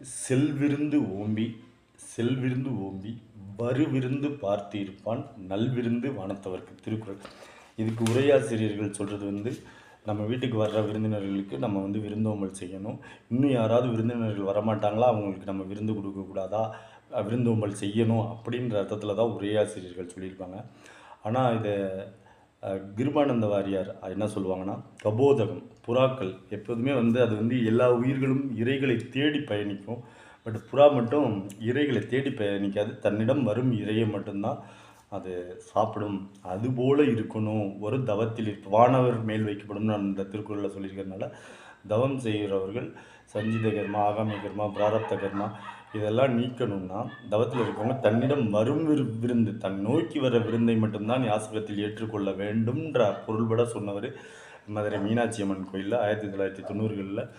செல்விருந்து ஓம்பி செல்விருந்து ஓம்பி வருவிருந்து பார்த்து இருப்பான் நல்விருந்து வானத்தவர்க்கு திருக்குறள். இதுக்கு உரையாசிரியர்கள் சொல்கிறது வந்து நம்ம வீட்டுக்கு வர்ற விருந்தினர்களுக்கு நம்ம வந்து விருந்தோம்பல் செய்யணும். இன்னும் யாராவது விருந்தினர்கள் வரமாட்டாங்களா? அவங்களுக்கு நம்ம விருந்து கொடுக்கக்கூடாதா விருந்தோம்பல் செய்யணும் அப்படின்ற அர்த்தத்தில் தான் உரையாசிரியர்கள் சொல்லியிருப்பாங்க. ஆனால் இதை கிருபானந்த வாரியார் என்ன சொல்லுவாங்கன்னா கபோதகம் புறாக்கள். எப்போதுமே வந்து அது வந்து எல்லா உயிர்களும் இறைகளை தேடி பயணிக்கும். பட் புறா மட்டும் இறைகளை தேடி பயணிக்காது. தன்னிடம் வரும் இறையை மட்டும்தான் அது சாப்பிடும் அதுபோல் இருக்கணும். ஒரு தவத்தில் இருப்ப வானவர் மேல் வைக்கப்படும் அந்த திருக்குறளில் சொல்லியிருக்கிறதுனால தவம் செய்கிறவர்கள் சஞ்சித கர்மா ஆகாமி கர்மா பிராரப்த கர்மா இதெல்லாம் நீக்கணும்னா தவத்தில் இருக்கவங்க தன்னிடம் வரும் விரு- விருந்து தன் நோக்கி வர விருந்தை மட்டும்தான் யாசகத்தில் ஏற்றுக்கொள்ள வேண்டும்ன்ற பொருள்பட சொன்னவர் மதுரை மீனாட்சி அம்மன் கோயிலில் ஆயிரத்தி தொள்ளாயிரத்தி தொண்ணூறுகளில்